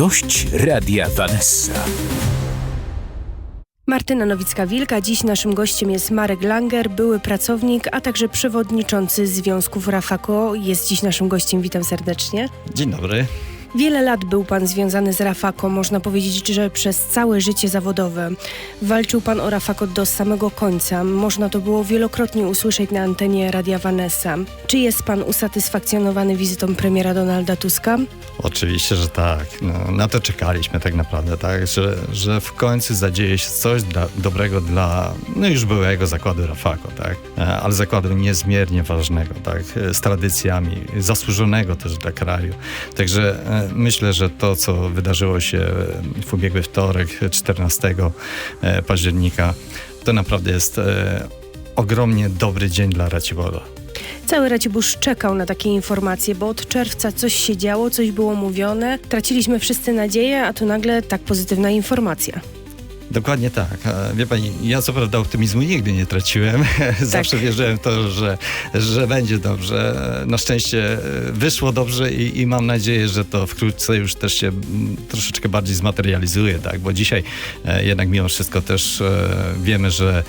Gość Radia Vanessa. Martyna Nowicka-Wilka. Dziś naszym gościem jest Marek Langer, były pracownik, a także przewodniczący Związków Rafako. Jest dziś naszym gościem. Witam serdecznie. Dzień dobry. Wiele lat był pan związany z Rafako, można powiedzieć, że przez całe życie zawodowe. Walczył pan o Rafako do samego końca. Można to było wielokrotnie usłyszeć na antenie Radia Vanessa. Czy jest pan usatysfakcjonowany wizytą premiera Donalda Tuska? Oczywiście, że tak. No, na to czekaliśmy tak naprawdę, tak? Że, że w końcu zadzieje się coś dla, dobrego dla no już byłego zakładu Rafako, tak? E, ale zakładu niezmiernie ważnego, tak? E, z tradycjami, zasłużonego też dla kraju. Także e, myślę, że to, co wydarzyło się w ubiegły wtorek, 14 e, października, to naprawdę jest e, ogromnie dobry dzień dla Racibola. Cały Racibórz czekał na takie informacje, bo od czerwca coś się działo, coś było mówione. Traciliśmy wszyscy nadzieję, a tu nagle tak pozytywna informacja. Dokładnie tak. Wie pani, ja co prawda optymizmu nigdy nie traciłem. Zawsze wierzyłem w to, że, że będzie dobrze. Na szczęście e, wyszło dobrze i, i mam nadzieję, że to wkrótce już też się troszeczkę bardziej zmaterializuje, tak? Bo dzisiaj e, jednak mimo wszystko też e, wiemy, że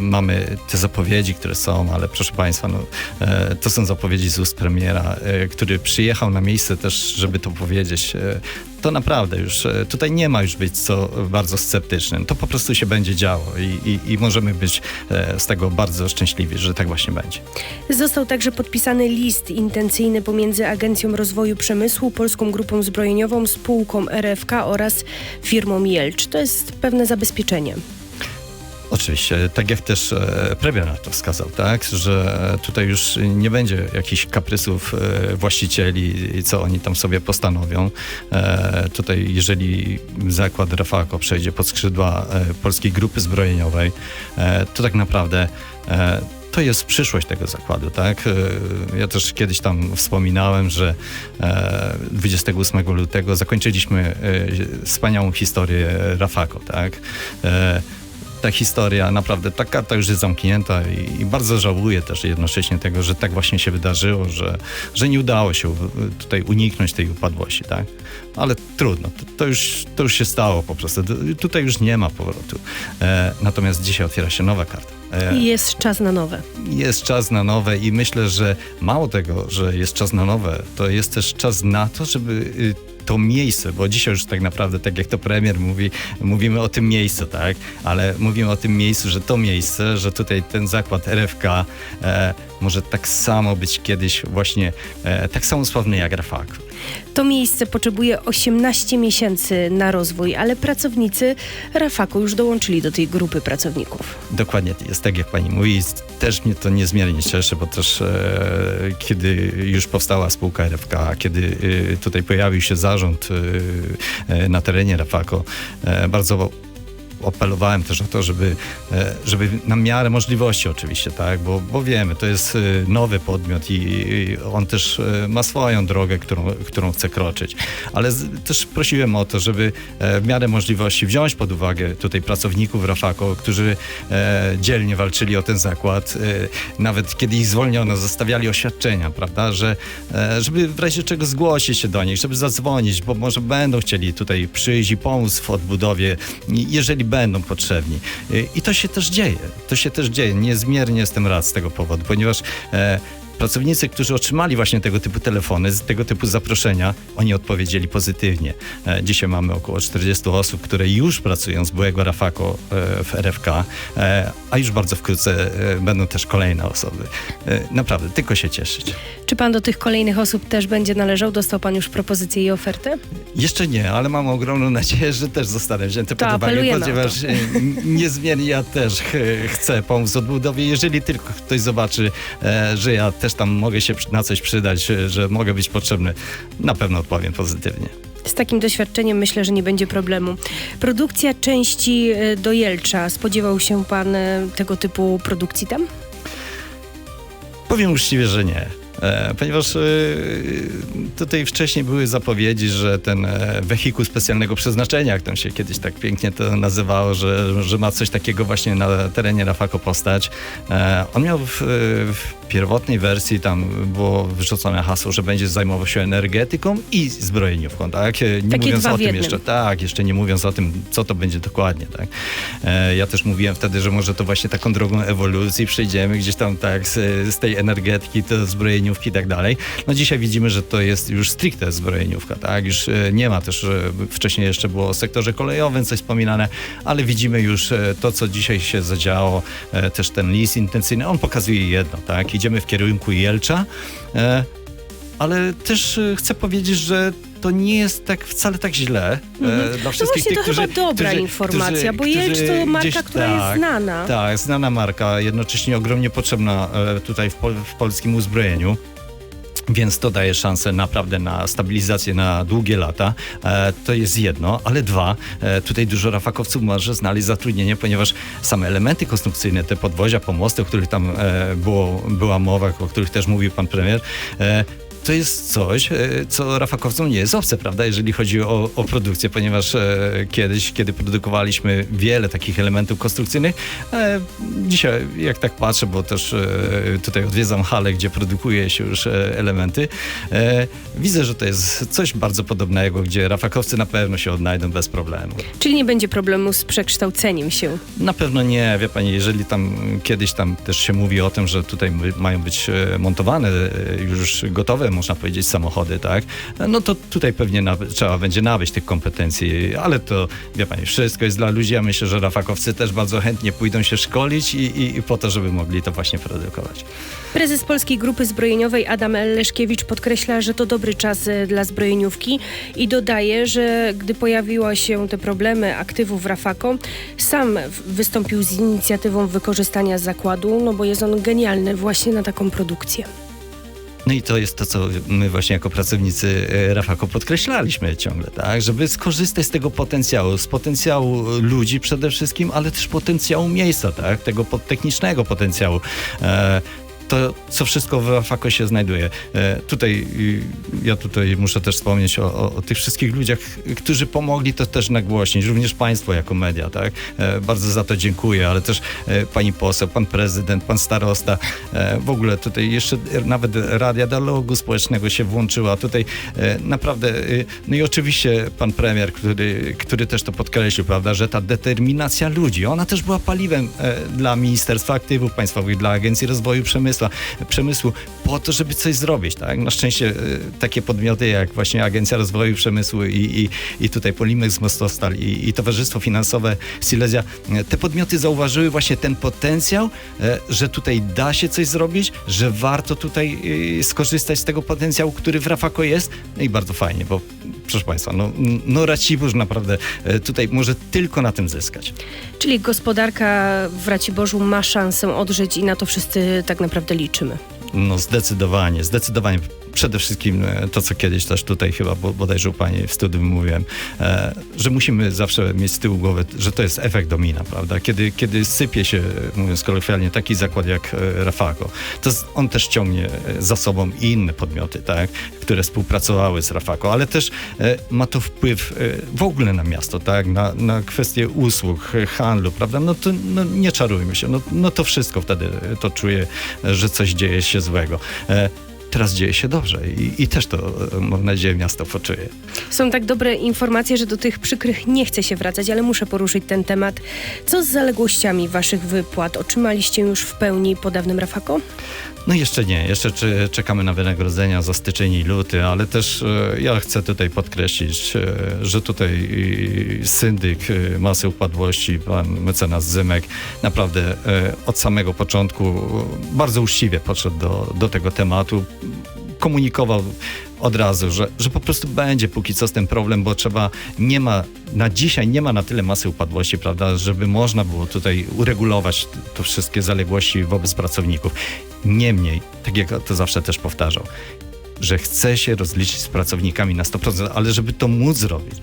mamy te zapowiedzi, które są, ale proszę Państwa, no, e, to są zapowiedzi z ust premiera, e, który przyjechał na miejsce też, żeby to powiedzieć. E, To naprawdę już, e, tutaj nie ma już być co bardzo sceptycznym. To po prostu się będzie działo i, i, i możemy być e, z tego bardzo szczęśliwi, że tak właśnie będzie. Został także podpisany list intencyjny pomiędzy Agencją Rozwoju Przemysłu, Polską Grupą Zbrojeniową, spółką RFK oraz firmą Jelcz. To jest pewne zabezpieczenie. Oczywiście, tak jak też e, premier na to wskazał, tak, że tutaj już nie będzie jakichś kaprysów e, właścicieli, co oni tam sobie postanowią. E, tutaj, jeżeli zakład Rafako przejdzie pod skrzydła Polskiej Grupy Zbrojeniowej, to tak naprawdę to jest przyszłość tego zakładu, tak? Ja też kiedyś tam wspominałem, że e, 28 lutego zakończyliśmy wspaniałą historię Rafako, tak? Ta historia, naprawdę ta karta już jest zamknięta i, i bardzo żałuję też jednocześnie tego, że tak właśnie się wydarzyło, że, że nie udało się tutaj uniknąć tej upadłości, tak? Ale trudno, to, to, już, to już się stało po prostu, tutaj już nie ma powrotu. E, natomiast dzisiaj otwiera się nowa karta. E, I jest czas na nowe. jest czas na nowe i myślę, że mało tego, że jest czas na nowe, to jest też czas na to, żeby y, to miejsce, bo dzisiaj już tak naprawdę, tak jak to premier mówi, mówimy o tym miejscu, tak? Ale mówimy o tym miejscu, że to miejsce, że tutaj ten zakład RFK e, może tak samo być kiedyś właśnie e, tak samo sławny jak Rafak. To miejsce potrzebuje 18 miesięcy na rozwój, ale pracownicy Rafaku już dołączyli do tej grupy pracowników. Dokładnie jest tak, jak pani mówi. Też mnie to niezmiernie cieszy, bo też e, kiedy już powstała spółka RFK, kiedy e, tutaj pojawił się zarząd e, e, na terenie Rafako, e, bardzo apelowałem też o to, żeby, e, żeby na miarę możliwości oczywiście, tak, bo, bo wiemy, to jest e, nowy podmiot i, i on też e, ma swoją drogę, którą, którą chce kroczyć, ale z, też prosiłem o to, żeby w miarę możliwości wziąć pod uwagę tutaj pracowników Rafako, którzy dzielnie walczyli o ten zakład, nawet kiedy ich zwolniono, zostawiali oświadczenia, prawda, że żeby w razie czego zgłosić się do nich, żeby zadzwonić, bo może będą chcieli tutaj przyjść i pomóc w odbudowie, jeżeli będą potrzebni. I- I to się też dzieje. To się też dzieje. Niezmiernie jestem rad z tego powodu, ponieważ e, pracownicy, którzy otrzymali właśnie tego typu telefony, tego typu zaproszenia, oni odpowiedzieli pozytywnie. E, dzisiaj mamy około 40 osób, które już pracują z byłego Rafako e, w RFK, e, a już bardzo wkrótce będą też kolejne osoby. Naprawdę, tylko się cieszyć. Czy pan do tych kolejnych osób też będzie należał? Dostał pan już propozycję i ofertę? Jeszcze nie, ale mam ogromną nadzieję, że też zostanę wzięty pod uwagę, ponieważ niezmiernie ja też ch- chcę pomóc odbudowie. Jeżeli tylko ktoś zobaczy, że ja też tam mogę się na coś przydać, że mogę być potrzebny, na pewno odpowiem pozytywnie. Z takim doświadczeniem myślę, że nie będzie problemu. Produkcja części e, do Jelcza. Spodziewał się pan e, tego typu produkcji tam? Powiem uczciwie, że nie. E, Ponieważ tutaj wcześniej były zapowiedzi, że ten wehikuł specjalnego przeznaczenia, jak tam się kiedyś tak pięknie to nazywało, że, że ma coś takiego właśnie na terenie Rafako postać. On miał w, w pierwotnej wersji tam było wyrzucone hasło, że będzie zajmował się energetyką i zbrojeniówką, tak? E, Nie Takie mówiąc o tym jeszcze, tak, jeszcze nie mówiąc o tym, co to będzie dokładnie, tak? E, Ja też mówiłem wtedy, że może to właśnie taką drogą ewolucji przejdziemy gdzieś tam tak z, z tej energetyki do zbrojeniówki i tak dalej. No dzisiaj widzimy, że to jest już stricte zbrojeniówka, tak? Już e, nie ma też, wcześniej jeszcze było o sektorze kolejowym coś wspominane, ale widzimy już e, to, co dzisiaj się zadziało, też ten list intencyjny, on pokazuje jedno, tak? Idziemy w kierunku Jelcza, e, ale też e, chcę powiedzieć, że to nie jest tak wcale tak źle e, dla No wszystkich właśnie, tych, to którzy... chyba dobra którzy- informacja, którzy- bo Jelcz to marka, gdzieś- która jest tak, znana. Tak, znana marka, jednocześnie ogromnie potrzebna tutaj w, pol, w polskim uzbrojeniu. Więc to daje szansę naprawdę na stabilizację na długie lata. E, to jest jedno, ale dwa, e, tutaj dużo rafakowców może znaleźć zatrudnienie, ponieważ same elementy konstrukcyjne, te podwozia, pomosty, o których tam e, było, była mowa, o których też mówił pan premier, to jest coś, e, co rafakowcom nie jest obce, prawda, jeżeli chodzi o, o produkcję, ponieważ e, kiedyś, kiedy produkowaliśmy wiele takich elementów konstrukcyjnych, e, dzisiaj jak tak patrzę, bo też tutaj odwiedzam halę, gdzie produkuje się już elementy, widzę, że to jest coś bardzo podobnego, gdzie rafakowcy na pewno się odnajdą bez problemu. Czyli nie będzie problemu z przekształceniem się. Na pewno nie, wie pani, jeżeli tam kiedyś tam też się mówi o tym, że tutaj mają być montowane już gotowe, można powiedzieć, samochody, tak? No to tutaj pewnie trzeba będzie nabyć tych kompetencji, ale to, wie pani, wszystko jest dla ludzi. Ja myślę, że rafakowcy też bardzo chętnie pójdą się szkolić i, i, i po to, żeby mogli to właśnie produkować. Prezes Polskiej Grupy Zbrojeniowej Adam Leszkiewicz podkreśla, że to dobry czas e, dla zbrojeniówki i dodaje, że gdy pojawiły się te problemy aktywów Rafako, sam wystąpił z inicjatywą wykorzystania zakładu, no bo jest on genialny właśnie na taką produkcję. No i to jest to, co my właśnie jako pracownicy e, Rafako podkreślaliśmy ciągle, tak? Żeby skorzystać z tego potencjału, z potencjału ludzi przede wszystkim, ale też potencjału miejsca, tak? Tego technicznego potencjału. To, co wszystko w Rafako się znajduje. E, tutaj, ja tutaj muszę też wspomnieć o, o, o tych wszystkich ludziach, którzy pomogli to też nagłośnić, również Państwo jako media, tak? E, bardzo za to dziękuję, ale też e, Pani poseł, Pan Prezydent, Pan Starosta, w ogóle tutaj jeszcze nawet Radia Dialogu Społecznego się włączyła. Tutaj naprawdę, no i oczywiście Pan Premier, który, który też to podkreślił, prawda, że ta determinacja ludzi, ona też była paliwem dla Ministerstwa Aktywów Państwowych, dla Agencji Rozwoju Przemysłu, przemysłu po to, żeby coś zrobić, tak? Na szczęście e, takie podmioty jak właśnie Agencja Rozwoju Przemysłu i, i, i tutaj Polimex Mostostal i, i Towarzystwo Finansowe Silesia, e, te podmioty zauważyły właśnie ten potencjał, e, że tutaj da się coś zrobić, że warto tutaj skorzystać z tego potencjału, który w Rafako jest. No i bardzo fajnie, bo proszę Państwa, no, no Racibórz naprawdę e, tutaj może tylko na tym zyskać. Czyli gospodarka w Raciborzu ma szansę odżyć i na to wszyscy tak naprawdę liczymy. No zdecydowanie, zdecydowanie. Przede wszystkim e, to, co kiedyś też tutaj chyba bo- bodajże u Pani w studium mówiłem, e, że musimy zawsze mieć z tyłu głowy, że to jest efekt domina, prawda? Kiedy, kiedy sypie się, mówiąc kolokwialnie, taki zakład jak e, Rafago, to on też ciągnie za sobą i inne podmioty, tak? które współpracowały z Rafago, ale też ma to wpływ w ogóle na miasto, tak? Na, na kwestie usług, handlu, prawda? No to no, nie czarujmy się, no, no to wszystko wtedy to czuje, e, że coś dzieje się złego. Teraz dzieje się dobrze i, i też to, e, mam nadzieję, miasto poczuje. Są tak dobre informacje, że do tych przykrych nie chce się wracać, ale muszę poruszyć ten temat. Co z zaległościami waszych wypłat? Otrzymaliście już w pełni po dawnym Rafako? No jeszcze nie, jeszcze czekamy na wynagrodzenia za styczeń i luty, ale też e, ja chcę tutaj podkreślić, e, że tutaj syndyk masy upadłości, pan mecenas Zymek, naprawdę od samego początku bardzo uczciwie podszedł do, do tego tematu. Komunikował od razu, że, że po prostu będzie póki co z tym problem, bo trzeba, nie ma, na dzisiaj nie ma na tyle masy upadłości, prawda, żeby można było tutaj uregulować to wszystkie zaległości wobec pracowników. Niemniej, tak jak to zawsze też powtarzał, że chce się rozliczyć z pracownikami na 100%, ale żeby to móc zrobić,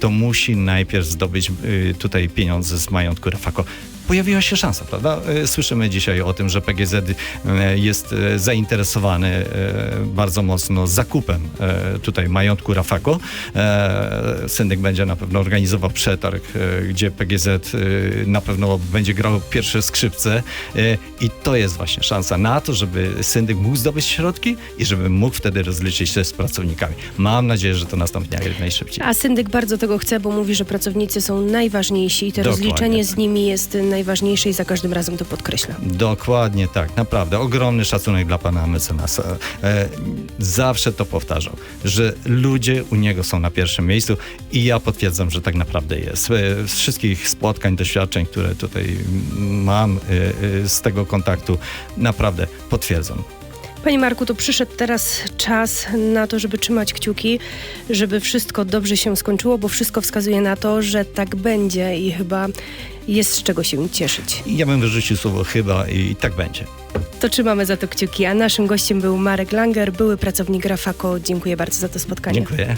to musi najpierw zdobyć y, tutaj pieniądze z majątku Rafako. Pojawiła się szansa, prawda? E, Słyszymy dzisiaj o tym, że PGZ e, jest e, zainteresowany bardzo mocno zakupem tutaj majątku Rafako. Syndyk będzie na pewno organizował przetarg, gdzie PGZ na pewno będzie grał pierwsze skrzypce i to jest właśnie szansa na to, żeby syndyk mógł zdobyć środki i żeby mógł wtedy rozliczyć się z pracownikami. Mam nadzieję, że to nastąpi jak najszybciej. A syndyk bardzo tego chce, bo mówi, że pracownicy są najważniejsi i to Dokładnie rozliczenie z tak. nimi jest najważniejsze i za każdym razem to podkreśla. Dokładnie tak, naprawdę. Ogromny szacunek dla pana mecenasa. E, zawsze to powtarzał, że ludzie u niego są na pierwszym miejscu i ja potwierdzam, że tak naprawdę jest. E, z wszystkich spotkań, doświadczeń, które tutaj mam e, e, z tego kontaktu, naprawdę potwierdzam. Panie Marku, to przyszedł teraz czas na to, żeby trzymać kciuki, żeby wszystko dobrze się skończyło, bo wszystko wskazuje na to, że tak będzie i chyba jest z czego się cieszyć. Ja bym wyrzucił słowo chyba i tak będzie. To trzymamy za to kciuki. A naszym gościem był Marek Langer, były pracownik Rafako. Dziękuję bardzo za to spotkanie. Dziękuję.